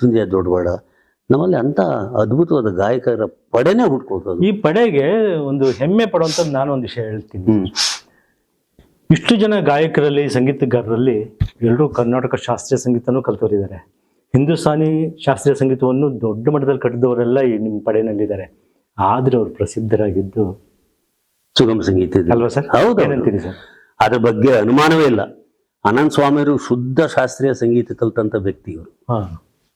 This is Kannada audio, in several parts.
ಮೃತ್ಯುಂಜಯ ದೊಡ್ಡವಾಡ ನಮ್ಮಲ್ಲಿ ಅಂತ ಅದ್ಭುತವಾದ ಗಾಯಕರ ಪಡೆನೇ ಹುಟ್ಕೊಳ್ತದೆ ಈ ಪಡೆಗೆ ಒಂದು ಹೆಮ್ಮೆ ಪಡುವಂತ ನಾನು ಒಂದು ವಿಷಯ ಹೇಳ್ತೀನಿ. ಇಷ್ಟು ಜನ ಗಾಯಕರಲ್ಲಿ ಸಂಗೀತಗಾರರಲ್ಲಿ ಎಲ್ಲರೂ ಕರ್ನಾಟಕ ಶಾಸ್ತ್ರೀಯ ಸಂಗೀತನೂ ಕಲ್ತವರಿದ್ದಾರೆ. ಹಿಂದೂಸ್ತಾನಿ ಶಾಸ್ತ್ರೀಯ ಸಂಗೀತವನ್ನು ದೊಡ್ಡ ಮಟ್ಟದಲ್ಲಿ ಕಟ್ಟಿದವರೆಲ್ಲ ಈ ನಿಮ್ಮ ಪಡೆಯಲ್ಲಿದ್ದಾರೆ ಆದ್ರೆ ಅವ್ರು ಪ್ರಸಿದ್ಧರಾಗಿದ್ದು ಸುಗಮ ಸಂಗೀತ. ಅಲ್ವಾ ಸರ್? ಹೌದು ಏನಂತೀರಿ ಸರ್? ಅದ್ರ ಬಗ್ಗೆ ಅನುಮಾನವೇ ಇಲ್ಲ. ಅನಂತ ಸ್ವಾಮಿಯವರು ಶುದ್ಧ ಶಾಸ್ತ್ರೀಯ ಸಂಗೀತ ಕಲ್ತಂತ ವ್ಯಕ್ತಿಯವರು. ಹಾ.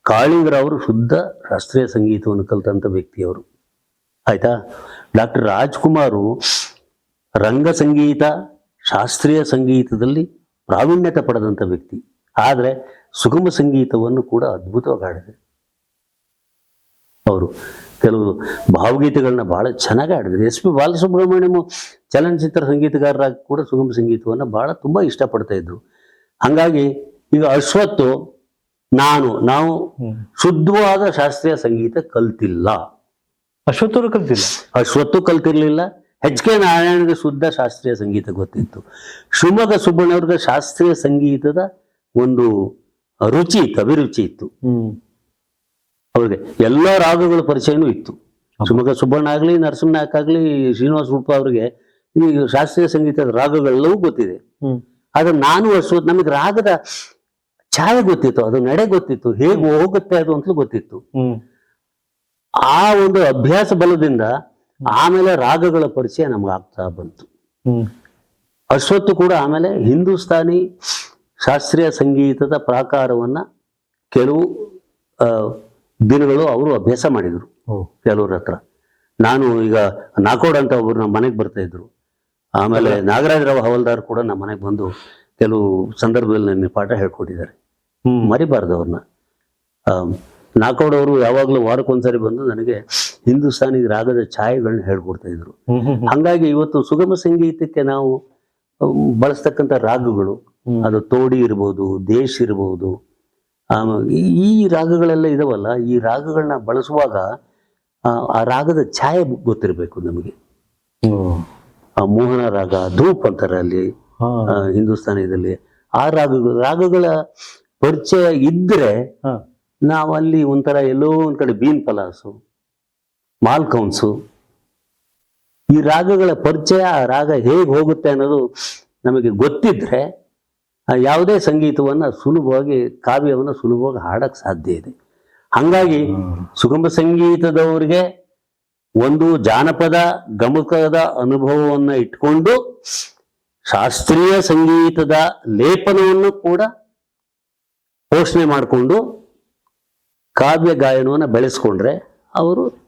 ಕಾಳಿಂಗರವರು ಶುದ್ಧ ಶಾಸ್ತ್ರೀಯ ಸಂಗೀತವನ್ನು ಕಲಿತಂಥ ವ್ಯಕ್ತಿಯವರು. ಆಯಿತಾ? ಡಾಕ್ಟರ್ ರಾಜ್ಕುಮಾರು ರಂಗ ಸಂಗೀತ, ಶಾಸ್ತ್ರೀಯ ಸಂಗೀತದಲ್ಲಿ ಪ್ರಾವೀಣ್ಯತೆ ಪಡೆದಂಥ ವ್ಯಕ್ತಿ. ಆದರೆ ಸುಗಮ ಸಂಗೀತವನ್ನು ಕೂಡ ಅದ್ಭುತವಾಗಿ ಆಡಿದೆ ಅವರು ಕೆಲವು ಭಾವಗೀತೆಗಳನ್ನ ಬಹಳ ಚೆನ್ನಾಗಿ ಆಡಿದ್ರು ಎಸ್ ಪಿ ಬಾಲಸುಬ್ರಹ್ಮಣ್ಯಂ ಚಲನಚಿತ್ರ ಸಂಗೀತಗಾರರಾಗಿ ಕೂಡ ಸುಗಮ ಸಂಗೀತವನ್ನು ಬಹಳ ತುಂಬ ಇಷ್ಟಪಡ್ತಾ ಇದ್ರು. ಹಾಗಾಗಿ ಈಗ ಅಶ್ವತ್ತು ನಾನು ನಾವು ಶುದ್ಧವಾದ ಶಾಸ್ತ್ರೀಯ ಸಂಗೀತ ಕಲ್ತಿಲ್ಲ. ಅಶ್ವತ್ಥರು ಕಲ್ತಿಲ್ಲ? ಅಶ್ವತ್ತು ಕಲ್ತಿರ್ಲಿಲ್ಲ. ಎಚ್ ಕೆ ನಾರಾಯಣಗೆ ಶುದ್ಧ ಶಾಸ್ತ್ರೀಯ ಸಂಗೀತ ಗೊತ್ತಿತ್ತು. ಶಿವಮೊಗ್ಗ ಸುಬ್ಬಣ್ಣವ್ರಿಗೆ ಶಾಸ್ತ್ರೀಯ ಸಂಗೀತದ ಒಂದು ರುಚಿ ಇತ್ತು ಅಭಿರುಚಿ ಇತ್ತು. ಹ್ಮ್. ಅವ್ರಿಗೆ ಎಲ್ಲ ರಾಗಗಳ ಪರಿಚಯನೂ ಇತ್ತು. ಶಿವಮೊಗ್ಗ ಸುಬ್ಬಣ್ಣ ಆಗ್ಲಿ ನರಸಿಂಹನಾಯಕ್ ಆಗ್ಲಿ ಶ್ರೀನಿವಾಸ ರೂಪ ಅವ್ರಿಗೆ ಈ ಶಾಸ್ತ್ರೀಯ ಸಂಗೀತದ ರಾಗಗಳೆಲ್ಲವೂ ಗೊತ್ತಿದೆ. ಆದ್ರೆ ನಾನು ಅಶ್ವತ್ ನಮಗೆ ರಾಗದ ಛಾಯೆ ಗೊತ್ತಿತ್ತು ಅದು ನಡೆ ಗೊತ್ತಿತ್ತು ಹೇಗೆ ಹೋಗುತ್ತೆ ಅದು ಅಂತಲೂ ಗೊತ್ತಿತ್ತು. ಆ ಒಂದು ಅಭ್ಯಾಸ ಬಲದಿಂದ ಆಮೇಲೆ ರಾಗಗಳ ಪರಿಚಯ ನಮ್ಗೆ ಆಗ್ತಾ ಬಂತು. ಅಷ್ಟೊತ್ತು ಕೂಡ ಆಮೇಲೆ ಹಿಂದೂಸ್ತಾನಿ ಶಾಸ್ತ್ರೀಯ ಸಂಗೀತದ ಪ್ರಾಕಾರವನ್ನ ಕೆಲವು ದಿನಗಳು ಅವರು ಅಭ್ಯಾಸ ಮಾಡಿದ್ರು. ಕೆಲವ್ರ ಹತ್ರ. ನಾನು ಈಗ ನಾಕೋಡ್ ಅಂತ ಒಬ್ರು ನಮ್ಮ ಮನೆಗೆ ಬರ್ತಾ ಇದ್ರು. ಆಮೇಲೆ ನಾಗರಾಜರಾವ್ ಹವಲ್ದಾರ್ ಕೂಡ ನಮ್ಮ ಮನೆಗೆ ಬಂದು ಕೆಲವು ಸಂದರ್ಭದಲ್ಲಿ ನನಗೆ ಪಾಠ ಹೇಳ್ಕೊಟ್ಟಿದ್ದಾರೆ. ಮರಿಬಾರ್ದು ಅವ್ರನ್ನ ನಾಕೋಡ್ ಅವರು ಯಾವಾಗಲೂ ವಾರಕ್ಕೊಂದ್ಸರಿ ಬಂದು ನನಗೆ ಹಿಂದೂಸ್ತಾನಿ ರಾಗದ ಛಾಯೆಗಳನ್ನ ಹೇಳ್ಕೊಡ್ತಾ ಇದ್ರು. ಹಂಗಾಗಿ ಇವತ್ತು ಸುಗಮ ಸಂಗೀತಕ್ಕೆ ನಾವು ಬಳಸ್ತಕ್ಕಂತ ಬಳಸ್ತಕ್ಕಂಥ ರಾಗಗಳು ಅದು ತೋಡಿ ಇರ್ಬೋದು ದೇಶ್ ಇರ್ಬೋದು ಈ- ರಾಗಗಳೆಲ್ಲ ಇದಾವಲ್ಲ ಈ ರಾಗಗಳನ್ನ ಬಳಸುವಾಗ ಆ, ರಾಗದ ಛಾಯೆ ಗೊತ್ತಿರಬೇಕು ನಮಗೆ. ಆ ಮೋಹನ ರಾಗ ಧೂಪ್ ಅಂತಾರೆ ಅಲ್ಲಿ ಹಿಂದೂಸ್ತಾನಿದಲ್ಲಿ ಆ ರಾಗಗಳು ರಾಗಗಳ ಪರಿಚಯ ಇದ್ರೆ. ನಾವಲ್ಲಿ ಒಂಥರ ಎಲ್ಲೋ ಒಂದ್ ಕಡೆ ಬೀನ್ ಪಲಾಸು ಮಾಲ್ಕೌನ್ಸು ಈ ರಾಗಗಳ ಪರಿಚಯ ಆ ರಾಗ ಹೇಗೆ ಹೋಗುತ್ತೆ ಅನ್ನೋದು ನಮಗೆ ಗೊತ್ತಿದ್ರೆ ಆ ಯಾವುದೇ ಸಂಗೀತವನ್ನ ಸುಲಭವಾಗಿ ಕಾವ್ಯವನ್ನು ಸುಲಭವಾಗಿ ಹಾಡಕ್ಕೆ ಸಾಧ್ಯ ಇದೆ. ಹಂಗಾಗಿ ಸುಗಮ ಸಂಗೀತದವರಿಗೆ ಒಂದು ಜಾನಪದ ಗಮಕದ ಅನುಭವವನ್ನು ಇಟ್ಕೊಂಡು ಶಾಸ್ತ್ರೀಯ ಸಂಗೀತದ ಲೇಪನವನ್ನು ಕೂಡ ಪೋಷಣೆ ಮಾಡಿಕೊಂಡು ಕಾವ್ಯ ಗಾಯನವನ್ನು ಬೆಳೆಸ್ಕೊಂಡ್ರೆ ಅವರು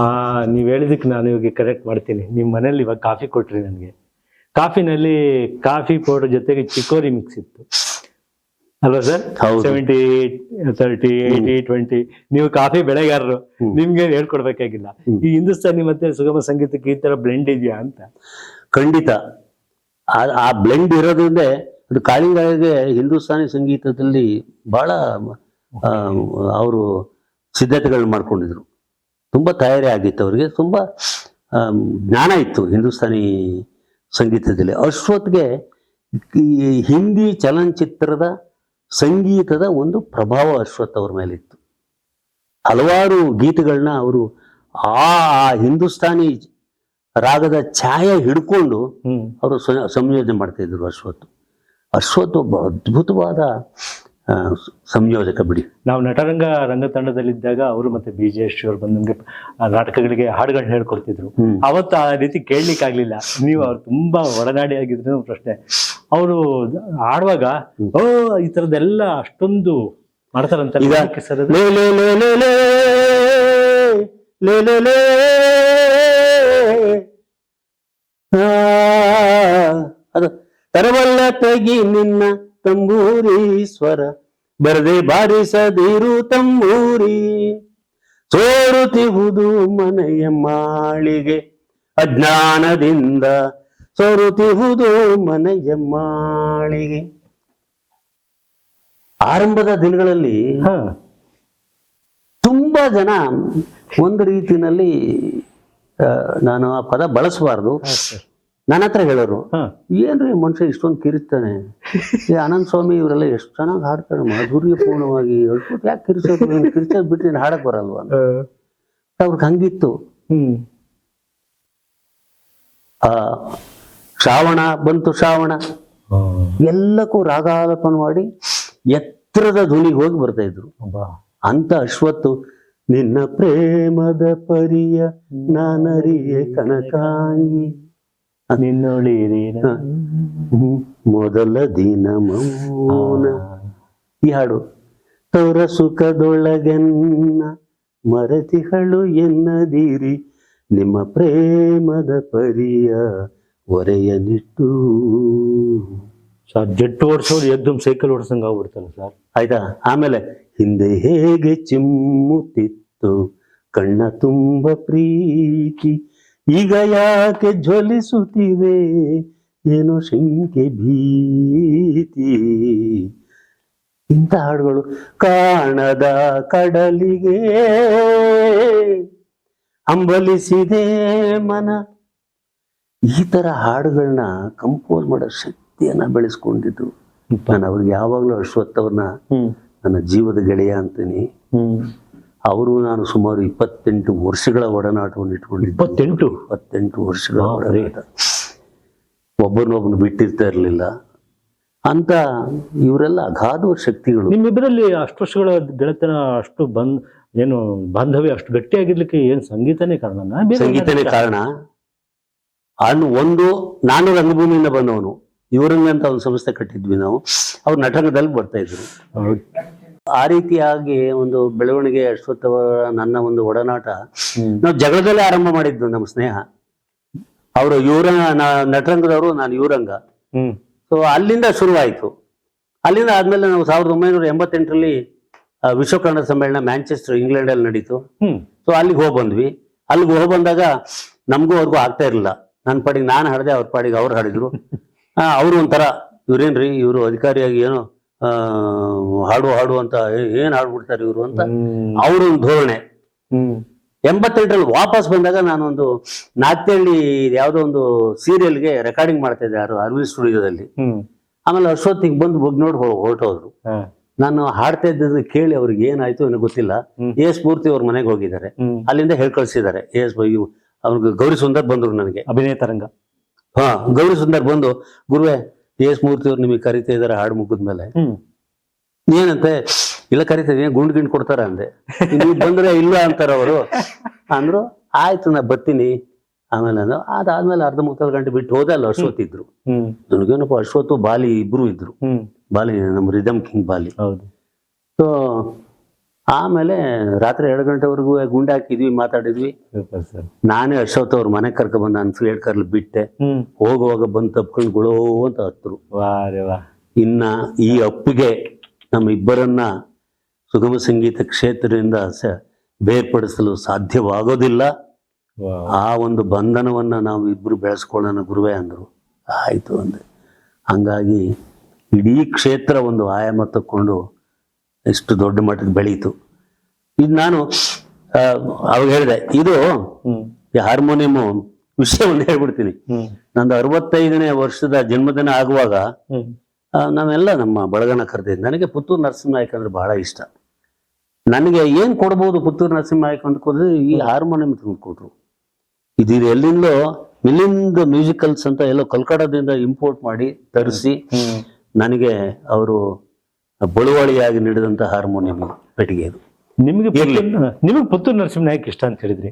ಆ ನೀವ್ ಹೇಳಿದಕ್ಕೆ ನಾನು ಇವಾಗ ಕರೆಕ್ಟ್ ಮಾಡ್ತೀನಿ. ನಿಮ್ಮ ಮನೇಲಿ ಇವಾಗ ಕಾಫಿ ಕೊಟ್ರಿ ನನಗೆ. ಕಾಫಿನಲ್ಲಿ ಕಾಫಿ ಪೌಡರ್ ಜೊತೆಗೆ ಚಿಕೋರಿ ಮಿಕ್ಸ್ ಇತ್ತು. ಅಲ್ವಾ sir. Seventy thirty eighty twenty ನೀವು ಕಾಫಿ ಬೆಳೆಗಾರರು. ನಿಮ್ಗೆ ಹೇಳ್ಕೊಡ್ಬೇಕಾಗಿಲ್ಲ. ಈ ಹಿಂದೂಸ್ತಾನಿ ಮತ್ತೆ ಸುಗಮ ಸಂಗೀತಕ್ಕೆ ಈ ತರ ಬ್ಲೆಂಡ್ ಇದೆಯಾ ಅಂತ? ಖಂಡಿತ. ಆ- ಆ ಬ್ಲೆಂಡ್ ಇರೋದ್ರಿಂದ ಅದು ಕಾಳಿಂಗಾಯಿಗೆ ಹಿಂದೂಸ್ತಾನಿ ಸಂಗೀತದಲ್ಲಿ ಬಹಳ ಅವರು ಸಿದ್ಧತೆಗಳು ಮಾಡ್ಕೊಂಡಿದ್ರು. ತುಂಬ ತಯಾರಿ ಆಗಿತ್ತು ಅವರಿಗೆ. ತುಂಬ ಜ್ಞಾನ ಇತ್ತು ಹಿಂದೂಸ್ತಾನಿ ಸಂಗೀತದಲ್ಲಿ. ಅಶ್ವತ್ಗೆ ಈ ಹಿಂದಿ ಚಲನಚಿತ್ರದ ಸಂಗೀತದ ಒಂದು ಪ್ರಭಾವ ಅಶ್ವತ್ ಅವ್ರ ಮೇಲೆ ಇತ್ತು ಹಲವಾರು ಗೀತೆಗಳನ್ನ ಅವರು ಆ ಆ ಹಿಂದೂಸ್ತಾನಿ ರಾಗದ ಛಾಯೆ ಹಿಡ್ಕೊಂಡು ಅವರು ಸಂಯೋಜನೆ ಮಾಡ್ತಾ ಇದ್ರು ಅಶ್ವಥ್. ಅಶ್ವಥ್ ಒಬ್ಬ ಅದ್ಭುತವಾದ ಸಂಯೋಜಕ ಬಿಡಿ ನಾವು ನಟರಂಗ ರಂಗತಂಡದಲ್ಲಿದ್ದಾಗ ಅವರು ಮತ್ತೆ ಬಿ ಜೆ ಎಸ್ ಅವರು ಬಂದು ನಮಗೆ ನಾಟಕಗಳಿಗೆ ಹಾಡುಗಳನ್ನ ಹೇಳ್ಕೊಡ್ತಿದ್ರು. ಅವತ್ತು ಆ ರೀತಿ ಕೇಳಲಿಕ್ಕೆ ಆಗ್ಲಿಲ್ಲ ನೀವು ಅವ್ರು ತುಂಬಾ ಒಡನಾಡಿ ಆಗಿದ್ರು ಪ್ರಶ್ನೆ ಅವರು ಆಡುವಾಗ ಓ ಈ ತರದೆಲ್ಲ ಅಷ್ಟೊಂದು ಮಾಡ್ತಾರಂತ ಲೇ ಸರ್ ತರವಲ್ಲ ತಗಿ ನಿನ್ನ ತಂಬೂರಿ ಸ್ವರ ಬರದೆ ಬಾರಿಸದಿರು ತಂಬೂರಿ. ಸೋರುತಿಹುದು ಮನೆಯ ಮಾಳಿಗೆ. ಅಜ್ಞಾನದಿಂದ ಸೋರುತಿಹುದು ಮನೆಯ ಮಾಳಿಗೆ. ಆರಂಭದ ದಿನಗಳಲ್ಲಿ ಹಾ. ತುಂಬಾ ಜನ ಒಂದು ರೀತಿನಲ್ಲಿ ನಾನು ಆ ಪದ ಬಳಸಬಾರ್ದು. ನನ್ನ ಹತ್ರ ಹೇಳೋರು ಏನ್ರಿ ಮನುಷ್ಯ ಇಷ್ಟೊಂದು ಕಿರಿಸ್ತಾನೆ? ಈ ಅನಂತ ಸ್ವಾಮಿ ಇವರೆಲ್ಲ ಎಷ್ಟು ಚೆನ್ನಾಗಿ ಹಾಡ್ತಾರೆ ಮಾಧುರ್ಯಪೂರ್ಣವಾಗಿ ಯಾಕೆ ಕಿರಿಸೋದು? ಕಿರಿಸೋದು ಬಿಟ್ಟು ನೀನು ಹಾಡಕ್ ಬರಲ್ವಾ. ಅವ್ರಿಗೆ ಹಂಗಿತ್ತು. ಆ ಶ್ರಾವಣ ಬಂತು ಶ್ರಾವಣ. ಎಲ್ಲಕ್ಕೂ ರಾಗಾಲಪನ ಮಾಡಿ ಎತ್ತರದ ಧ್ವನಿಗೆ ಹೋಗಿ ಬರ್ತಾ ಇದ್ರು. ಅಂತ ಅಶ್ವತ್ತು ನಿನ್ನ ಪ್ರೇಮದ ಪರಿಯ ನಾನರಿಯೇ ಕನಕಾಂಗಿ. ಮೊದಲ ದಿನ ಮೌನ. ಈ ಹಾಡು. ತೌರ ಸುಖದೊಳಗೆನ್ನ ಮರತಿಗಳು ಎನ್ನದಿರಿ. ನಿಮ್ಮ ಪ್ರೇಮದ ಪರಿಯ ಒರೆಯ ನಿಟ್ಟು ಸರ್ ಜೆಟ್ ಓಡಿಸೋದು ಎದ್ದು ಸೈಕಲ್ ಓಡಿಸಂಗ ಆಗ್ಬಿಡ್ತಾನೆ ಸರ್. ಆಯ್ತಾ? ಆಮೇಲೆ ಹಿಂದೆ ಹೇಗೆ ಚಿಮ್ಮುತ್ತಿತ್ತು. ಕಣ್ಣ ತುಂಬ ಪ್ರೀತಿ. ಈಗ ಯಾಕೆ ಜ್ವಲಿಸುತ್ತಿವೆ ಏನೋ ಶಂಕೆ ಭೀತಿ? ಇಂಥ ಹಾಡುಗಳು ಕಾಣದ ಕಡಲಿಗೆ ಅಂಬಲಿಸಿದೆ ಮನ. ಈ ತರ ಹಾಡುಗಳನ್ನ ಕಂಪೋಸ್ ಮಾಡೋ ಶಕ್ತಿಯನ್ನ ಬೆಳೆಸ್ಕೊಂಡಿದ್ದು ನಾನು ಅವ್ರಿಗೆ ಯಾವಾಗಲೂ ಅಶ್ವಥ್ ಅವ್ರನ್ನ ನನ್ನ ಜೀವದ ಗೆಳೆಯ ಅಂತೀನಿ. ಅವರು ನಾನು ಸುಮಾರು ಇಪ್ಪತ್ತೆಂಟು ವರ್ಷಗಳ ಒಡನಾಟವನ್ನು ಇಟ್ಕೊಂಡಿದ್ದೆ. ಇಪ್ಪತ್ತೆಂಟು? ಇಪ್ಪತ್ತೆಂಟು ವರ್ಷಗಳ. ಒಡನಾಟ. ಒಬ್ಬರನ್ನೊಬ್ಬನು ಬಿಟ್ಟಿರ್ತಾ ಇರಲಿಲ್ಲ. ಅಂತ ಇವರೆಲ್ಲ ಅಗಾಧ ಶಕ್ತಿಗಳು. ನಿಮ್ಮಿಬ್ಬರಲ್ಲಿ ಅಷ್ಟು ವರ್ಷಗಳ ಗೆಳೆತನ ಅಷ್ಟು ಬಂದ್ ಏನು ಬಾಂಧವ್ಯ ಅಷ್ಟು ಗಟ್ಟಿಯಾಗಿರ್ಲಿಕ್ಕೆ ಏನು ಸಂಗೀತನೇ ಕಾರಣ? ಸಂಗೀತನೇ ಕಾರಣ. ಅನ್ನು ಒಂದು ನಾನು ರಂಗಭೂಮಿಯಿಂದ ಬಂದವನು. ಇವರಂಗ ಅಂತ ಒಂದು ಸಂಸ್ಥೆ ಕಟ್ಟಿದ್ವಿ ನಾವು. ಅವ್ರು ನಟರಂಗದಲ್ಲಿ ಬರ್ತಾ ಇದ್ರು. ಆ ರೀತಿಯಾಗಿ ಒಂದು ಬೆಳವಣಿಗೆ ಅಶ್ವತ್ಥ ಅವರ ನನ್ನ ಒಂದು ಒಡನಾಟ. ನಾವು ಜಗಳದಲ್ಲೇ ಆರಂಭ ಮಾಡಿದ್ದು ನಮ್ಮ ಸ್ನೇಹ. ಅವರು ಯುವರ ನಟರಂಗದವರು ನಾನು ಯುವರಂಗ ಸೊ ಅಲ್ಲಿಂದ ಶುರುವಾಯಿತು. ಅಲ್ಲಿಂದ ಆದ್ಮೇಲೆ ನಾವು ಸಾವಿರದ ಒಂಬೈನೂರ ಎಂಬತ್ತೆಂಟರಲ್ಲಿ ಆ, ವಿಶ್ವ ಕನ್ನಡ ಸಮ್ಮೇಳನ ಮ್ಯಾಂಚೆಸ್ಟರ್ ಇಂಗ್ಲೆಂಡಲ್ಲಿ ನಡೀತು. ಹ್ಮ್. ಸೊ ಅಲ್ಲಿಗೆ ಹೋಗಿ ಬಂದ್ವಿ. ಅಲ್ಲಿಗೆ ಹೋಗಿ ಬಂದಾಗ ನಮಗೂ ಅವ್ರಿಗೂ ಆಗ್ತಾ ಇರಲಿಲ್ಲ. ನನ್ನ ಪಾಡಿಗೆ ನಾನು ಹಾಡಿದೆ ಅವ್ರ ಪಾಡಿಗೆ ಅವ್ರು ಹಾಡಿದ್ರು. ಅವರು ಒಂಥರ ಇವ್ರೇನ್ರಿ ಇವರು ಅಧಿಕಾರಿಯಾಗಿ ಏನೋ ಹಾಡು ಹಾಡು ಅಂತ ಏನ್ ಹಾಡ್ಬಿಡ್ತಾರೆ ಇವರು ಅಂತ ಅವ್ರೊಂದು ಅವ್ರ ಒಂದು ಧೋರಣೆ ಎಂಬತ್ತೆಂಟರಲ್ಲಿ ವಾಪಸ್ ಬಂದಾಗ ನಾನೊಂದು ನಾಟ್ಯಹಳ್ಳಿ ಯಾವುದೋ ಒಂದು ಸೀರಿಯಲ್ಗೆ ರೆಕಾರ್ಡಿಂಗ್ ಮಾಡ್ತಾ ಇದ್ದೆ ಯಾರು ಅರವಿಂದ್ ಸ್ಟುಡಿಯೋದಲ್ಲಿ. ಆಮೇಲೆ ಅಷ್ಟೊತ್ತಿಗೆ ಬಂದು ಬಗ್ ನೋಡಿ ಹೊರಟೋದ್ರು. ನಾನು ಹಾಡ್ತಾ ಇದ್ದದ್ದು ಕೇಳಿ ಅವ್ರಿಗೆ ಏನಾಯ್ತು ನನಗೆ ಗೊತ್ತಿಲ್ಲ. ಎ ಎಸ್ ಮೂರ್ತಿ ಅವ್ರ ಮನೆಗೆ ಹೋಗಿದ್ದಾರೆ. ಅಲ್ಲಿಂದ ಹೇಳ್ ಕಳ್ಸಿದ್ದಾರೆ. ಎ ಎಸ್ ಬೈ ಅವ್ರಿಗೆ ಗೌರಿ ಸುಂದರ್ ಬಂದ್ರು ನನಗೆ. ಅಭಿನಯ ತರಂಗ. ಹಾ ಗೌರಿ ಸುಂದರ್ ಬಂದು ಗುರುವೆ ಎ ಎಸ್ ಮೂರ್ತಿ ಅವ್ರು ನಿಮಗೆ ಕರಿತಾ ಇದಾರೆ ಹಾಡು ಮುಗಿದ್ಮೇಲೆ ಮೇಲೆ. ಏನಂತೆ? ಇಲ್ಲ ಕರಿತಾ ಇದೀನಿ ಗುಂಡ್ ಗಿಂಡ್ ಕೊಡ್ತಾರ ಅಂದೆ. ನೀವು ಬಂದ್ರೆ ಇಲ್ಲ ಅಂತಾರ ಅವರು. ಅಂದ್ರು ಆಯ್ತು ನಾ ಬರ್ತೀನಿ. ಆಮೇಲೆ ಅಂದ್ರು ಅದಾದ್ಮೇಲೆ ಅರ್ಧ ಮುಕ್ಕಾಲು ಗಂಟೆ ಬಿಟ್ಟು ಹೋದೆ ಅಲ್ಲ ಅಶ್ವತ್ ಇದ್ರು. ನನಗೇನಪ್ಪ ಅಶ್ವತ್ ಬಾಲಿ ಇಬ್ರು ಇದ್ರು. ಬಾಲಿ ನಮ್ಮ ರಿದಮ್ ಕಿಂಗ್ ಬಾಲಿ. ಹೌದು. ಸೊ ಆಮೇಲೆ ರಾತ್ರಿ ಎರಡು ಗಂಟೆವರೆಗೂ ಗುಂಡಾಕಿದ್ವಿ ಮಾತಾಡಿದ್ವಿ. ಸೂಪರ್ ಸರ್ ನಾನೇ ಅಶ್ವತ್ ಅವ್ರ ಮನೆ ಕರ್ಕ ಬಂದ ನಾನು ಫ್ರೀಡ್ ಕರ್ಲಿ ಬಿಟ್ಟೆ. ಹೋಗುವಾಗ ಬಂದು ತಪ್ಕೊಂಡು ಗುಳೋ ಅಂತ ಹತ್ರು. ಇನ್ನ ಈ ಅಪ್ಪಿಗೆ ನಮ್ಮ ಇಬ್ಬರನ್ನ ಸುಗಮ ಸಂಗೀತ ಕ್ಷೇತ್ರದಿಂದ ಬೇರ್ಪಡಿಸಲು ಸಾಧ್ಯವಾಗೋದಿಲ್ಲ. ಆ ಒಂದು ಬಂಧನವನ್ನ ನಾವು ಇಬ್ರು ಬೆಳೆಸ್ಕೊಳ್ಳೋಣ ಗುರುವೇ ಅಂದರು. ಆಯ್ತು ಅಂದೆ. ಹಂಗಾಗಿ ಇಡೀ ಕ್ಷೇತ್ರ ಒಂದು ಆಯಾಮ ತಕ್ಕೊಂಡು ಇಷ್ಟು ದೊಡ್ಡ ಮಟ್ಟದ ಬೆಳೀತು. ಇದು ನಾನು ಅವಾಗ ಹೇಳಿದೆ ಇದು ಈ ಹಾರ್ಮೋನಿಯಂ ವಿಷಯ ಒಂದು ಹೇಳ್ಬಿಡ್ತೀನಿ ನಂದು ಅರವತ್ತೈದನೇ ವರ್ಷದ ಜನ್ಮದಿನ ಆಗುವಾಗ ನಾವೆಲ್ಲ ನಮ್ಮ ಬಳಗನ ಕರೆದಿದ್ದೆ. ನನಗೆ ಪುತ್ತೂರು ನರಸಿಂಹನಾಯಕ್ ಅಂದ್ರೆ ಬಹಳ ಇಷ್ಟ. ನನಗೆ ಏನ್ ಕೊಡ್ಬೋದು ಪುತ್ತೂರು ಅಂತ ಅಂದ್ಕೊಂಡ್ರೆ ಈ ಹಾರ್ಮೋನಿಯಂ ತಂದು ಕೊಟ್ರು. ಇದು ಎಲ್ಲಿಂದಲೋ ಮಿಲಿಂದ ಮ್ಯೂಸಿಕಲ್ಸ್ ಅಂತ ಎಲ್ಲೋ ಕಲ್ಕಡದಿಂದ ಇಂಪೋರ್ಟ್ ಮಾಡಿ ತರಿಸಿ ನನಗೆ ಅವರು ಬಳುವಳಿಯಾಗಿ ನೀಡಿದಂತ ಹಾರ್ಮೋನಿಯಂ ಪೆಟ್ಟಿಗೆ ಇದು. ನಿಮಗೆ ನಿಮಗೆ ಪುತ್ತೂರು ನರಸಿಂಹ ನಾಯಕ್ ಇಷ್ಟ ಅಂತ ಹೇಳಿದ್ರಿ.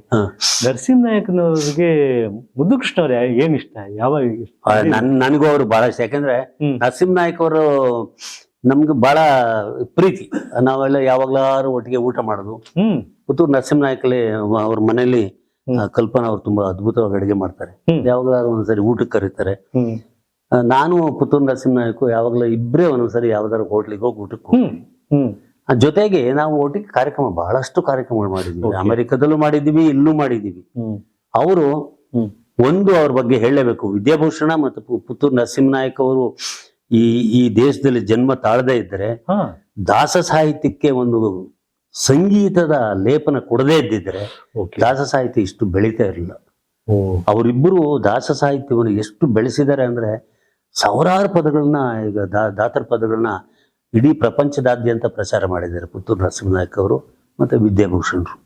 ನರಸಿಂಹ ನಾಯಕನವ್ರಿಗೆ ಮುದ್ದುಕೃಷ್ಣ ಅವ್ರ ಏನ್ ಇಷ್ಟ? ಆ, ನನ್ ನನಗೂ ಅವರು ಬಹಳ ಇಷ್ಟ. ಯಾಕಂದ್ರೆ ನರಸಿಂಹ ನಾಯಕ್ ಅವರು ನಮ್ಗೆ ಬಹಳ ಪ್ರೀತಿ. ನಾವೆಲ್ಲ ಯಾವಾಗ್ಲಾರು ಒಟ್ಟಿಗೆ ಊಟ ಮಾಡೋದು. ಪುತ್ತೂರು ನರಸಿಂಹನಾಯಕಲ್ಲಿ ಅವ್ರ ಮನೆಯಲ್ಲಿ ಕಲ್ಪನಾ ಅವ್ರು ತುಂಬಾ ಅದ್ಭುತವಾಗಿ ಅಡುಗೆ ಮಾಡ್ತಾರೆ. ಯಾವಾಗ್ಲಾರು ಒಂದ್ಸರಿ ಊಟಕ್ಕೆ ಕರೀತಾರೆ. ನಾನು ಪುತ್ತೂರು ನರಸಿಂಹಕ್ಕೂ ಯಾವಾಗಲೂ ಇಬ್ಬರೇ ಒಂದೊಂದ್ಸರಿ ಯಾವ್ದಾದ್ರು ಹೋಟ್ಲಿಗೆ ಹೋಗಿ ಊಟಕ್ಕೆ ಜೊತೆಗೆ ನಾವು ಒಟ್ಟಿಗೆ ಕಾರ್ಯಕ್ರಮ ಬಹಳಷ್ಟು ಕಾರ್ಯಕ್ರಮಗಳು ಮಾಡಿದ್ವಿ. ಅಮೆರಿಕದಲ್ಲೂ ಮಾಡಿದೀವಿ ಇಲ್ಲೂ ಮಾಡಿದೀವಿ ಹ್ಮ್. ಅವರು ಒಂದು ಅವ್ರ ಬಗ್ಗೆ ಹೇಳಲೇಬೇಕು. ವಿದ್ಯಾಭೂಷಣ ಮತ್ತು ಪುತೂರ್ ಪುತ್ತೂರು ನರಸಿಂಹನಾಯಕ್ ಅವರು ಈ ಈ ದೇಶದಲ್ಲಿ ಜನ್ಮ ತಾಳದೇ ಇದ್ದರೆ ದಾಸ ಸಾಹಿತ್ಯಕ್ಕೆ ಒಂದು ಸಂಗೀತದ ಲೇಪನ ಕೊಡದೇ ಇದ್ದಿದ್ರೆ ದಾಸ ಸಾಹಿತ್ಯ ಇಷ್ಟು ಬೆಳೀತಾ ಇರಲಿಲ್ಲ. ಅವರಿಬ್ಬರು ದಾಸ ಸಾಹಿತ್ಯವನ್ನು ಎಷ್ಟು ಬೆಳೆಸಿದ್ದಾರೆ ಅಂದ್ರೆ ಸಾವಿರಾರು ಪದಗಳನ್ನ, ಈಗ ದಾ, ದಾತರ ಪದಗಳನ್ನ ಇಡೀ ಪ್ರಪಂಚದಾದ್ಯಂತ ಪ್ರಚಾರ ಮಾಡಿದ್ದಾರೆ ಪುತ್ತೂರು ನರಸಿಂಹನಾಯಕ್ ಅವರು ಮತ್ತೆ ವಿದ್ಯಾಭೂಷಣರು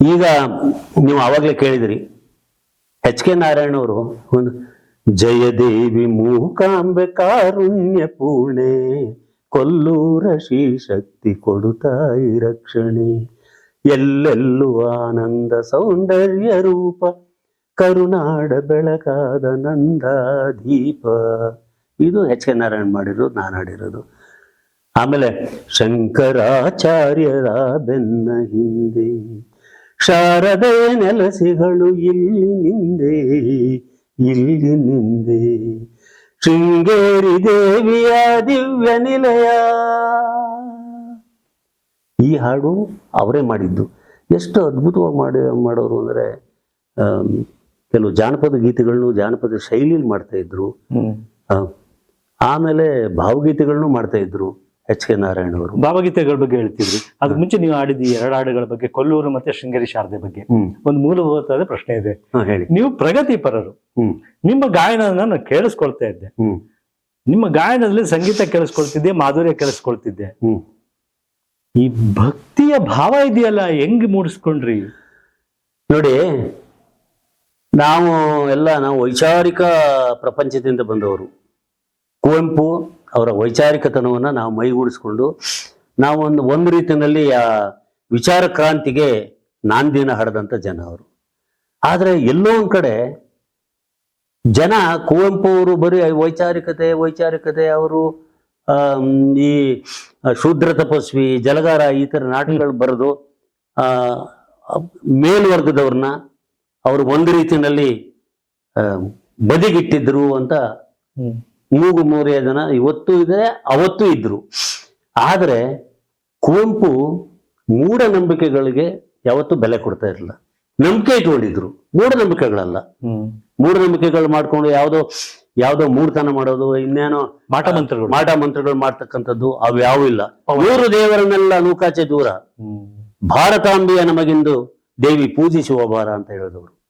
ಈಗ ನೀವು ಆವಾಗಲೇ ಕೇಳಿದಿರಿ, ಎಚ್ ಕೆ ನಾರಾಯಣ ಅವರು ಒಂದು ಜಯದೇವಿ ಮೂಕಾಂಬೆ ಕಾರುಣ್ಯ ಪೂರ್ಣೆ, ಕೊಲ್ಲೂರ ಶ್ರೀ ಶಕ್ತಿ ಕೊಡುತ್ತಾಯಿ ರಕ್ಷಣೆ, ಎಲ್ಲೆಲ್ಲೂ ಆನಂದ ಸೌಂದರ್ಯ ರೂಪ ಕರುನಾಡ ಬೆಳಕಾದ ನಂದ ದೀಪ ಇದು ಎಚ್ ಕೆ ನಾರಾಯಣ್ ಮಾಡಿರೋದು ನಾನು ಹಾಡಿರೋದು. ಆಮೇಲೆ ಶಂಕರಾಚಾರ್ಯರ ಬೆನ್ನ ಹಿಂದೆ ಶಾರದೆ ನೆಲಸಿಗಳು ಇಲ್ಲಿ ನಿಂದೆ ಇಲ್ಲಿ ನಿಂದೆ. ಶೃಂಗೇರಿ ದೇವಿಯ ದಿವ್ಯ ನಿಲಯ. ಈ ಹಾಡು ಅವರೇ ಮಾಡಿದ್ದು. ಎಷ್ಟು ಅದ್ಭುತವಾಗಿ ಮಾಡಿ, ಮಾಡೋರು ಅಂದರೆ ಕೆಲವು ಜಾನಪದ ಗೀತೆಗಳನ್ನು ಜಾನಪದ ಶೈಲಿಯಲ್ಲಿ ಮಾಡ್ತಾ ಇದ್ರು. ಆಮೇಲೆ ಭಾವಗೀತೆಗಳನ್ನು ಮಾಡ್ತಾ ಇದ್ರು ಎಚ್ ಕೆ ನಾರಾಯಣ ಅವರು. ಭಾವಗೀತೆಗಳ ಬಗ್ಗೆ ಹೇಳ್ತಿದ್ರಿ. ಅದ್ ಮುಂಚೆ ನೀವು ಆಡಿದ ಎರಡು ಹಾಡುಗಳ ಬಗ್ಗೆ ಕೊಲ್ಲೂರು ಮತ್ತೆ ಶೃಂಗೇರಿ ಶಾರದೆ ಬಗ್ಗೆ. ಒಂದು ಮೂಲಭೂತವಾದ ಪ್ರಶ್ನೆ ಇದೆ. ನೀವು ಪ್ರಗತಿಪರರು ನಿಮ್ಮ ಗಾಯನ ನಾನು ಕೇಳಿಸ್ಕೊಳ್ತಾ ಇದ್ದೆ. ಹ್ಮ್. ನಿಮ್ಮ ಗಾಯನದಲ್ಲಿ ಸಂಗೀತ ಕೇಳಿಸ್ಕೊಳ್ತಿದ್ದೆ ಮಾಧುರ್ಯ ಕೇಳಿಸ್ಕೊಳ್ತಿದ್ದೆ. ಈ ಭಕ್ತಿಯ ಭಾವ ಇದೆಯಲ್ಲ ಹೆಂಗ್ ಮೂಡಿಸ್ಕೊಂಡ್ರಿ? ನೋಡಿ ನಾವು ಎಲ್ಲ, ನಾವು ವೈಚಾರಿಕ ಪ್ರಪಂಚದಿಂದ ಬಂದವರು. ಕುವೆಂಪು ಅವರ ವೈಚಾರಿಕತನವನ್ನು ನಾವು ಮೈಗೂಡಿಸ್ಕೊಂಡು, ನಾವು ಒಂದು ಒಂದು ರೀತಿಯಲ್ಲಿ ಆ ವಿಚಾರ ಕ್ರಾಂತಿಗೆ ನಾಂದಿನ ಹಡೆದಂಥ ಜನ ಅವರು. ಆದರೆ ಎಲ್ಲೋ ಒಂದು ಕಡೆ ಜನ ಕುವೆಂಪು ಅವರು ಬರೀ ವೈಚಾರಿಕತೆ ವೈಚಾರಿಕತೆ, ಅವರು ಈ ಶೂದ್ರ ತಪಸ್ವಿ, ಜಲಗಾರ ಈ ಥರ ನಾಟಕಗಳು ಬರೆದು ಮೇಲ್ವರ್ಗದವ್ರನ್ನ ಅವರು ಒಂದು ರೀತಿಯಲ್ಲಿ ಬದಿಗಿಟ್ಟಿದ್ರು ಅಂತ ಮೂಗು ಮೂರೆಯ ಜನ ಇವತ್ತು ಇದೆ ಅವತ್ತು ಇದ್ರು. ಆದರೆ ಕುವೆಂಪು ಮೂಢನಂಬಿಕೆಗಳಿಗೆ ಯಾವತ್ತೂ ಬೆಲೆ ಕೊಡ್ತಾ ಇರಲಿಲ್ಲ. ನಂಬಿಕೆ ಇಟ್ಕೊಂಡಿದ್ರು. ಮೂಢನಂಬಿಕೆಗಳಲ್ಲ. ಮೂಢನಂಬಿಕೆಗಳು ಮಾಡ್ಕೊಂಡು ಯಾವುದೋ ಯಾವ್ದೋ ಮೂರ್ತನ ಮಾಡೋದು ಇನ್ನೇನೋ ಮಾಟ ಮಂತ್ರಗಳು. ಮಾಟ ಮಂತ್ರಗಳು ಮಾಡ್ತಕ್ಕಂಥದ್ದು ಅವು ಯಾವೂ ಇಲ್ಲ. ಮೂರು ದೇವರನ್ನೆಲ್ಲ ನೂಕಾಚೆ ದೂರ. ಭಾರತಾಂಬೆಯ ನಮಗಿಂದು ದೇವಿ ಪೂಜಿಸುವ ಬಾರ ಅಂತ ಹೇಳಿದವರು.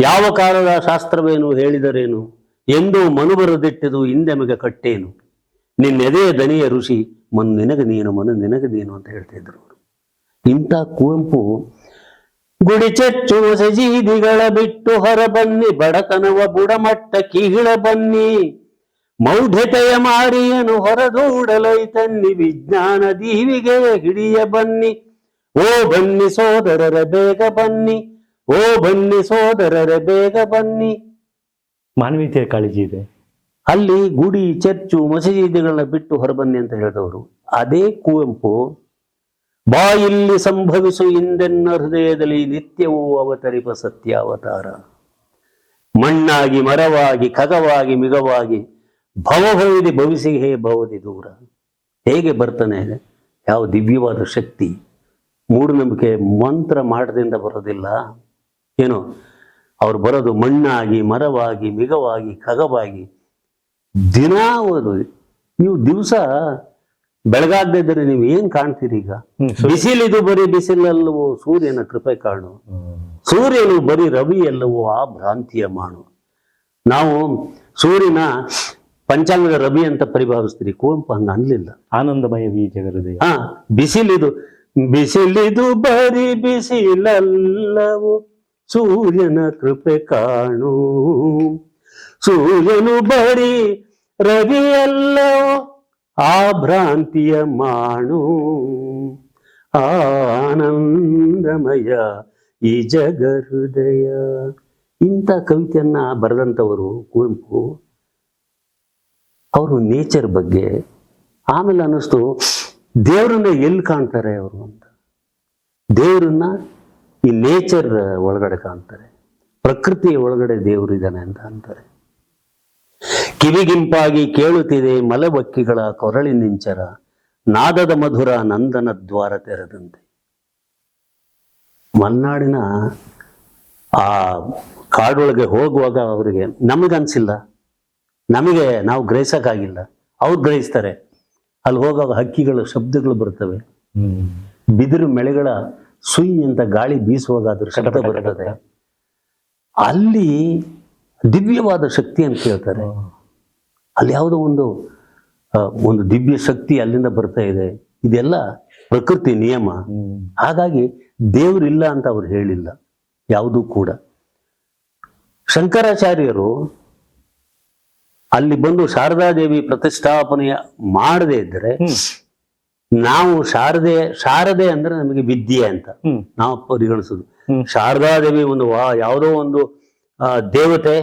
ಯಾವ ಕಾಲದ ಶಾಸ್ತ್ರವೇನು ಹೇಳಿದರೇನು? ಎಂದು ಮನು ಬರದಿಟ್ಟಿದು ಹಿಂದೆಮಗೆ ಕಟ್ಟೇನು? ನಿನ್ನೆದೇ ದನಿಯ ಋಷಿ, ಮನ್ ನಿನಗೆ ನೀನು, ಮನು ನಿನಗೆ ನೀನು ಅಂತ ಹೇಳ್ತಿದ್ರು ಅವರು. ಇಂಥ ಕುವೆಂಪು ಗುಡಿ ಚಚ್ಚು ಸಜೀದಿಗಳ ಬಿಟ್ಟು ಹೊರ ಬನ್ನಿ, ಬಡತನವ ಬುಡಮಟ್ಟ ಕಿಹಿಳ ಬನ್ನಿ. ಮೌಢ್ಯತೆಯ ಮಾರಿಯನು ಹೊರದೂಡಲೈ ತನ್ನಿ ವಿಜ್ಞಾನ ದೀವಿಗೆ ಹಿಡಿಯ ಬನ್ನಿ. ಓ ಬನ್ನಿ ಸೋದರರ ಬೇಗ ಬನ್ನಿ ಓ ಬನ್ನಿ ಸೋದರರ ಬೇಗ ಬನ್ನಿ. ಮಾನವೀಯತೆಯ ಕಾಳಜಿ ಇದೆ. ಅಲ್ಲಿ ಗುಡಿ ಚರ್ಚು ಮಸೀದಿಗಳನ್ನ ಬಿಟ್ಟು ಹೊರಬನ್ನಿ ಅಂತ ಹೇಳಿದವರು. ಅದೇ ಕುವೆಂಪು ಬಾಯಿಲ್ಲಿ ಸಂಭವಿಸು ಇಂದೆನ್ನ ಹೃದಯದಲ್ಲಿ ನಿತ್ಯವೂ ಅವತರಿಪ ಸತ್ಯ ಅವತಾರ ಮಣ್ಣಾಗಿ ಮರವಾಗಿ ಖಗವಾಗಿ ಮಿಗವಾಗಿ ಭವಭವಿದಿ ಭವಿಸಿ ಹೇ ಭವದಿ ದೂರ. ಹೇಗೆ ಬರ್ತಾನೆ? ಯಾವ ದಿವ್ಯವಾದ ಶಕ್ತಿ. ಮೂಢನಂಬಿಕೆ ಮಂತ್ರ ಮಾಡದಿಂದ ಬರೋದಿಲ್ಲ. ಏನು? ಅವ್ರು ಬರೋದು ಮಣ್ಣಾಗಿ ಮರವಾಗಿ ಮಿಗವಾಗಿ ಕಗವಾಗಿ. ದಿನ ಓದು ನೀವು ದಿವಸ ಬೆಳಗಾದ್ರೆ ನೀವು ಏನ್ ಕಾಣ್ತೀರಿ ಈಗ? ಬಿಸಿಲಿದು ಬರೀ ಬಿಸಿಲಲ್ಲವೋ ಸೂರ್ಯನ ಕೃಪೆ ಕಾಣು. ಸೂರ್ಯನು ಬರೀ ರವಿ ಎಲ್ಲವೋ ಆ ಭ್ರಾಂತಿಯ ಮಾಡು. ನಾವು ಸೂರ್ಯನ ಪಂಚಾಂಗದ ರವಿ ಅಂತ ಪರಿಭಾವಿಸ್ತೀರಿ. ಕುವೆಂಪು ಹಂಗ ಅನ್ಲಿಲ್ಲ. ಆನಂದಮಯ ಬೀಜ ಹಾ ಬಿಸಿಲಿದು ಬಿಸಿಲಿದು ಬರಿ ಬಿಸಿಲಲ್ಲವು, ಸೂರ್ಯನ ಕೃಪೆ ಕಾಣು. ಸೂರ್ಯನು ಬರಿ ರವಿಯಲ್ಲವೋ, ಆ ಭ್ರಾಂತಿಯ ಮಾಣು. ಆನಂದಮಯ ಈ ಜಗ ಹೃದಯ ಇಂಥ ಕವಿತೆಯನ್ನ ಬರೆದಂಥವರು ಕುವೆಂಪು, ಅವರು ನೇಚರ್ ಬಗ್ಗೆ ಆಮೇಲೆ ಅನ್ನಿಸ್ತು ದೇವರನ್ನ ಎಲ್ಲಿ ಕಾಣ್ತಾರೆ ಅವರು ಅಂತ? ದೇವರನ್ನ ಈ ನೇಚರ್ ಒಳಗಡೆ ಕಾಣ್ತಾರೆ. ಪ್ರಕೃತಿಯ ಒಳಗಡೆ ದೇವರು ಇದ್ದಾನೆ ಅಂತ ಅಂತಾರೆ. ಕಿವಿಗಿಂಪಾಗಿ ಕೇಳುತ್ತಿದೆ ಮಲಬಕ್ಕಿಗಳ ಕೊರಳಿನಿಂಚರ ನಾದದ ಮಧುರ ನಂದನ ದ್ವಾರ ತೆರೆದಂತೆ. ಮಲೆನಾಡಿನ ಆ ಕಾಡೊಳಗೆ ಹೋಗುವಾಗ ಅವರಿಗೆ ನಮಗನ್ಸಿಲ್ಲ. ನಮಗೆ ನಾವು ಗ್ರಹಿಸೋಕ್ಕಾಗಿಲ್ಲ. ಅವ್ರು ಗ್ರಹಿಸ್ತಾರೆ. ಅಲ್ಲಿ ಹೋಗುವಾಗ ಹಕ್ಕಿಗಳ ಶಬ್ದಗಳು ಬರ್ತವೆ. ಬಿದಿರು ಮೆಳೆಗಳ ಸುಯಿ ಅಂತ ಗಾಳಿ ಬೀಸುವಾಗ ಅದ್ರ ಶಬ್ದ ಬರ್ತದೆ. ಅಲ್ಲಿ ದಿವ್ಯವಾದ ಶಕ್ತಿ ಅಂತ ಹೇಳ್ತಾರೆ. ಅಲ್ಲಿ ಯಾವುದೋ ಒಂದು ಒಂದು ದಿವ್ಯ ಶಕ್ತಿ ಅಲ್ಲಿಂದ ಬರ್ತಾ ಇದೆ. ಇದೆಲ್ಲ ಪ್ರಕೃತಿ ನಿಯಮ. ಹಾಗಾಗಿ ಇಲ್ಲ ಅಂತ ಅವ್ರು ಹೇಳಿಲ್ಲ. ಯಾವುದೂ ಕೂಡ. ಶಂಕರಾಚಾರ್ಯರು ಅಲ್ಲಿ ಬಂದು ಶಾರದಾದೇವಿ ಪ್ರತಿಷ್ಠಾಪನೆ ಮಾಡದೇ ಇದ್ದರೆ ಹ್ಮ್. ನಾವು ಶಾರದೆ ಶಾರದೆ ಅಂದ್ರೆ ನಮಗೆ ವಿದ್ಯೆ ಅಂತ ನಾವು ಪರಿಗಣಿಸುದು. ಶಾರದಾದೇವಿ ಒಂದು ವಾ ಯಾವುದೋ ಒಂದು ದೇವತೆ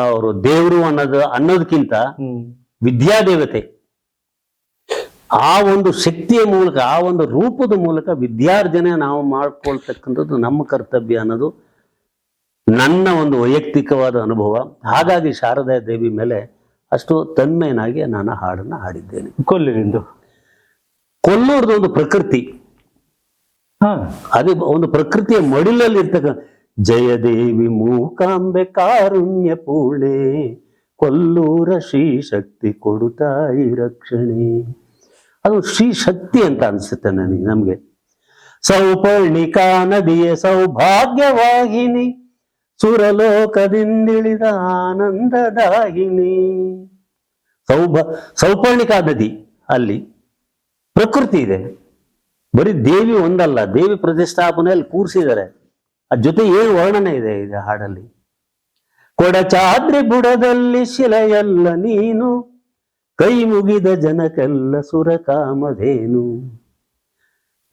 ಅವರು ದೇವರು ಅನ್ನೋದು ಅನ್ನೋದಕ್ಕಿಂತ ವಿದ್ಯಾ ವಿದ್ಯಾದೇವತೆ. ಆ ಒಂದು ಶಕ್ತಿಯ ಮೂಲಕ ಆ ಒಂದು ರೂಪದ ಮೂಲಕ ವಿದ್ಯಾರ್ಜನೆ ನಾವು ಮಾಡ್ಕೊಳ್ತಕ್ಕಂಥದ್ದು ನಮ್ಮ ಕರ್ತವ್ಯ ಅನ್ನೋದು ನನ್ನ ಒಂದು ವೈಯಕ್ತಿಕವಾದ ಅನುಭವ. ಹಾಗಾಗಿ ಶಾರದಾ ದೇವಿ ಮೇಲೆ ಅಷ್ಟು ತನ್ಮಯನಾಗಿ ನಾನು ಹಾಡನ್ನು ಹಾಡಿದ್ದೇನೆ. ಕೊಲ್ಲೂರಿಂದು ಕೊಲ್ಲೂರದು ಒಂದು ಪ್ರಕೃತಿ. ಹಾ. ಅದೇ ಒಂದು ಪ್ರಕೃತಿಯ ಮಡಿಲಲ್ಲಿ ಇರ್ತಕ್ಕ ಜಯದೇವಿ ಮೂಕಾಂಬೆ ಕಾರುಣ್ಯ ಪೂರ್ಣೆ ಕೊಲ್ಲೂರ ಶ್ರೀ ಶಕ್ತಿ ಕೊಡುತ್ತಾಯಿ ರಕ್ಷಣೆ. ಅದು ಶ್ರೀ ಶಕ್ತಿ ಅಂತ ಅನಿಸುತ್ತೆ ನನಗೆ ನಮಗೆ. ಸೌಪರ್ಣಿಕಾ ನದಿಯ ಸೌಭಾಗ್ಯವಾಹಿನಿ. ಸುರಲೋಕದಿಂದಿಳಿದ ಆನಂದದಾಯಿನಿ ಸೌಭ ಸೌಪರ್ಣಿಕಾ ನದಿ ಅಲ್ಲಿ ಪ್ರಕೃತಿ ಇದೆ. ಬರೀ ದೇವಿ ಒಂದಲ್ಲ ದೇವಿ ಪ್ರತಿಷ್ಠಾಪನೆಯಲ್ಲಿ ಕೂರಿಸಿದ್ದಾರೆ. ಅದ್ ಜೊತೆ ಏನು ವರ್ಣನೆ ಇದೆ ಇದು ಹಾಡಲ್ಲಿ. ಕೊಡಚಾದ್ರಿ ಬುಡದಲ್ಲಿ ಶಿಲೆಯಲ್ಲ ನೀನು ಕೈ ಮುಗಿದ ಜನಕ್ಕೆಲ್ಲ ಸುರಕಾಮಧೇನು.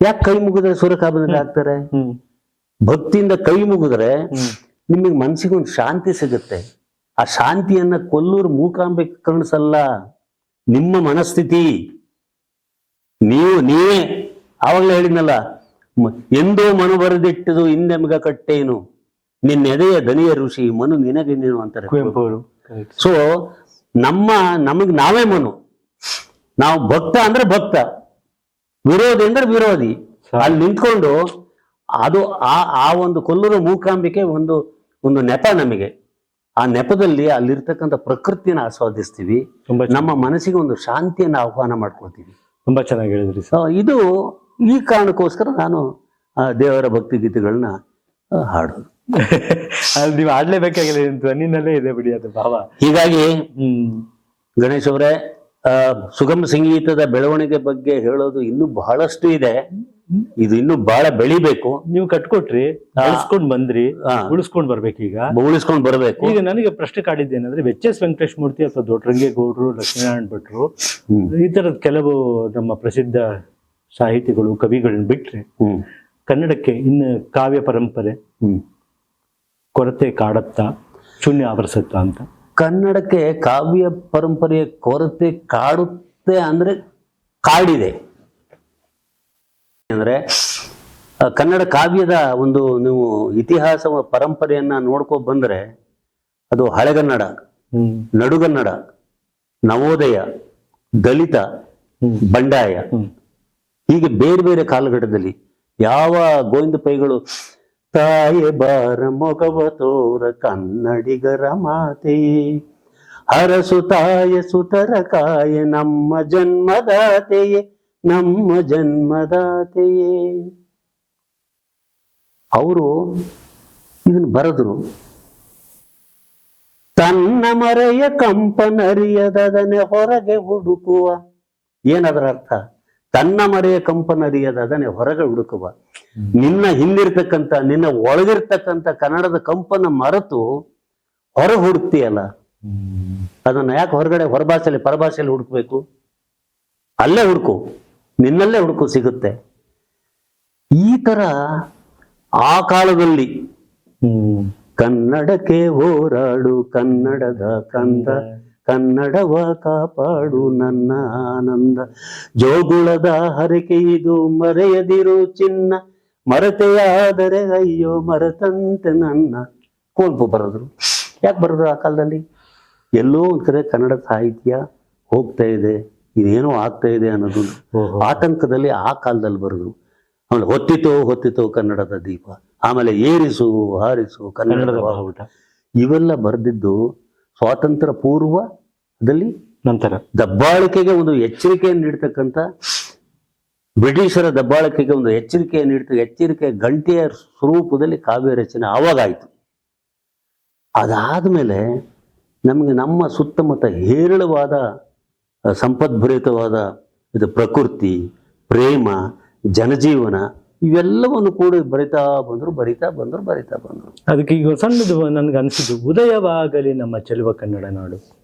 ಯಾಕೆ ಕೈ ಮುಗಿದ್ರೆ ಸುರಕಾಮದಲ್ಲಿ ಹಾಕ್ತಾರೆ ಭಕ್ತಿಯಿಂದ ಕೈ ಮುಗಿದ್ರೆ ನಿಮಗೆ ಮನಸ್ಸಿಗೆ ಒಂದು ಶಾಂತಿ ಸಿಗುತ್ತೆ. ಆ ಶಾಂತಿಯನ್ನ ಕೊಲ್ಲೂರು ಮೂಕಾಂಬೆ ಕಣಸಲ್ಲ ನಿಮ್ಮ ಮನಸ್ಥಿತಿ. ನೀವು ನೀವೇ. ಆವಾಗಲೇ ಹೇಳಿದ್ನಲ್ಲ ಎಂದೋ ಮನು ಬರೆದಿಟ್ಟದು ಹಿಂದೆಮ್ಗ ಕಟ್ಟೇನು. ನಿನ್ನೆದೆಯ ದನಿಯ ಋಷಿ ಮನು ನಿನಗೆ ನೀನು ಅಂತಾರೆ ಸೊ ನಮ್ಮ ನಮಗ್ ನಾವೇ ಮನು. ನಾವು ಭಕ್ತ ಅಂದ್ರೆ ಭಕ್ತ. ವಿರೋಧಿ ಅಂದ್ರೆ ವಿರೋಧಿ. ಅಲ್ಲಿ ನಿಂತ್ಕೊಂಡು ಅದು ಆ ಆ ಒಂದು ಕೊಲ್ಲೂರು ಮೂಕಾಂಬಿಕೆ ಒಂದು ಒಂದು ನೆಪ ನಮಗೆ. ಆ ನೆಪದಲ್ಲಿ ಅಲ್ಲಿರ್ತಕ್ಕಂಥ ಪ್ರಕೃತಿನ ಆಸ್ವಾದಿಸ್ತೀವಿ. ನಮ್ಮ ಮನಸ್ಸಿಗೆ ಒಂದು ಶಾಂತಿಯನ್ನು ಆಹ್ವಾನ ಮಾಡ್ಕೊಳ್ತೀವಿ. ತುಂಬಾ ಚೆನ್ನಾಗಿ ಹೇಳಿದ್ರಿ ಸೊ ಇದು ಈ ಕಾರಣಕ್ಕೋಸ್ಕರ ನಾನು ದೇವರ ಭಕ್ತಿ ಗೀತೆಗಳನ್ನ ಹಾಡೋದು. ಅಲ್ಲಿ ನೀವು ಆಡ್ಲೇಬೇಕಾಗಿಲ್ಲ ನಿನ್ನಲ್ಲೇ ಇದೆ ಬಿಡಿ ಅದು ಭಾವ. ಹೀಗಾಗಿ ಹ್ಮ್. ಗಣೇಶ್ ಅವರೇ ಸುಗಮ ಸಂಗೀತದ ಬೆಳವಣಿಗೆ ಬಗ್ಗೆ ಹೇಳೋದು ಇನ್ನು ಬಹಳಷ್ಟು ಇದೆ. ಇದು ಇನ್ನು ಬಹಳ ಬೆಳಿಬೇಕು. ನೀವು ಕಟ್ಕೊಟ್ರಿ ಉಳಿಸ್ಕೊಂಡ್ ಬಂದ್ರಿ. ಉಳಿಸ್ಕೊಂಡ್ ಬರ್ಬೇಕೀಗ ಉಳಿಸ್ಕೊಂಡ್ ಬರಬೇಕು. ಈಗ ನನಗೆ ಪ್ರಶ್ನೆ ಕಾಡಿದ್ದೇನೆಂದ್ರೆ ಎಚ್ ಎಸ್ ವೆಂಕಟೇಶ್ ಮೂರ್ತಿ ಅಥವಾ ದೊಡ್ಡರಂಗೇಗೌಡರು ಲಕ್ಷ್ಮೀನಾರಾಯಣ ಭಟ್ರು ಈ ತರದ ಕೆಲವು ನಮ್ಮ ಪ್ರಸಿದ್ಧ ಸಾಹಿತಿಗಳು ಕವಿಗಳನ್ನ ಬಿಟ್ರೆ ಕನ್ನಡಕ್ಕೆ ಇನ್ನು ಕಾವ್ಯ ಪರಂಪರೆ ಹ್ಮ್. ಕೊರತೆ ಕಾಡತ್ತ ಶೂನ್ಯ ಆವರಿಸತ್ತ ಅಂತ. ಕನ್ನಡಕ್ಕೆ ಕಾವ್ಯ ಪರಂಪರೆಯ ಕೊರತೆ ಕಾಡುತ್ತೆ ಅಂದ್ರೆ ಕಾಡಿದೆ. ಅಂದ್ರೆ ಕನ್ನಡ ಕಾವ್ಯದ ಒಂದು ನೀವು ಇತಿಹಾಸ ಪರಂಪರೆಯನ್ನ ನೋಡ್ಕೊ ಬಂದ್ರೆ ಅದು ಹಳೆಗನ್ನಡ ನಡುಗನ್ನಡ ನವೋದಯ ದಲಿತ ಬಂಡಾಯ ಹೀಗೆ ಬೇರೆ ಬೇರೆ ಕಾಲಘಟ್ಟದಲ್ಲಿ ಯಾವ ಗೋವಿಂದ ಪೈಗಳು ತಾಯೆ ಬಾರ ಮೊಗವ ತೋರ ಕನ್ನಡಿಗರ ಮಾತೆ. ಹರಸು ತಾಯ ಸುತರ ಕಾಯ ನಮ್ಮ ಜನ್ಮದಾತೆಯೇ ನಮ್ಮ ಜನ್ಮದಾತೆಯೇ. ಅವರು ಇದನ್ನು ಬರೆದ್ರು. ತನ್ನ ಮರೆಯ ಕಂಪನರಿಯದನೆ ಹೊರಗೆ ಹುಡುಕುವ. ಏನದರ ಅರ್ಥ? ತನ್ನ ಮರೆಯ ಕಂಪನರಿಯದನೆ ಹೊರಗೆ ಹುಡುಕುವ. ನಿನ್ನ ಹಿಂದಿರ್ತಕ್ಕಂಥ, ನಿನ್ನ ಒಳಗಿರ್ತಕ್ಕಂಥ ಕನ್ನಡದ ಕಂಪನ ಮರೆತು ಹೊರ ಹುಡುಕ್ತೀಯಲ್ಲ ಅದನ್ನ ಯಾಕೆ ಹೊರಗಡೆ ಹೊರಭಾಷೆಯಲ್ಲಿ, ಪರಭಾಷೆಯಲ್ಲಿ ಹುಡುಕ್ಬೇಕು? ಅಲ್ಲೇ ಹುಡುಕು, ನಿನ್ನಲ್ಲೇ ಹುಡುಕು ಸಿಗುತ್ತೆ. ಈ ತರ ಆ ಕಾಲದಲ್ಲಿ ಕನ್ನಡಕ್ಕೆ ಹೋರಾಡು, ಕನ್ನಡದ ಕಂದ, ಕನ್ನಡವ ಕಾಪಾಡು ನನ್ನ ಆನಂದ. ಜೋಗುಳದ ಹರಕೆ ಇದು ಮರೆಯದಿರು ಚಿನ್ನ ಮರತೆಯಾದರೆ ಅಯ್ಯೋ ಮರತಂತೆ ನನ್ನ. ಕುವೆಂಪು ಬರೆದ್ರು. ಯಾಕೆ ಬರೆದ್ರು ಆ ಕಾಲದಲ್ಲಿ? ಎಲ್ಲೋ ಒಂದು ಕಡೆ ಕನ್ನಡ ಸಾಹಿತ್ಯ ಹೋಗ್ತಾ ಇದೆ ಇದೇನೋ ಆಗ್ತಾ ಇದೆ ಅನ್ನೋದು. ಆತಂಕದಲ್ಲಿ ಆ ಕಾಲದಲ್ಲಿ ಬರೆದ್ರು. ಆಮೇಲೆ ಹೊತ್ತಿತೋ ಹೊತ್ತಿತೋ ಕನ್ನಡದ ದೀಪ ಆಮೇಲೆ ಏರಿಸು ಹಾರಿಸು ಕನ್ನಡದ ಬಾವುಟ ಇವೆಲ್ಲ ಬರೆದಿದ್ದು ಸ್ವಾತಂತ್ರ್ಯ ಪೂರ್ವದಲ್ಲಿ ನಂತರ. ದಬ್ಬಾಳಿಕೆಗೆ ಒಂದು ಎಚ್ಚರಿಕೆಯನ್ನು ನೀಡ್ತಕ್ಕಂಥ ಬ್ರಿಟಿಷರ ದಬ್ಬಾಳಿಕೆಗೆ ಒಂದು ಎಚ್ಚರಿಕೆ ನೀಡಿತು. ಎಚ್ಚರಿಕೆ ಗಂಟೆಯ ಸ್ವರೂಪದಲ್ಲಿ ಕಾವ್ಯ ರಚನೆ ಆವಾಗಾಯಿತು. ಅದಾದಮೇಲೆ ನಮಗೆ ನಮ್ಮ ಸುತ್ತಮುತ್ತ ಹೇರಳವಾದ ಸಂಪದ್ಭರಿತವಾದ ಇದು ಪ್ರಕೃತಿ, ಪ್ರೇಮ, ಜನಜೀವನ ಇವೆಲ್ಲವನ್ನು ಕೂಡ ಬರಿತಾ ಬಂದರು ಬರಿತಾ ಬಂದರು ಬರಿತಾ ಬಂದರು. ಅದಕ್ಕೆ ಈಗ ಸಣ್ಣದು ನನಗೆ ಅನಿಸಿದ್ದು ಉದಯವಾಗಲಿ ನಮ್ಮ ಚೆಲುವ ಕನ್ನಡ ನಾಡು.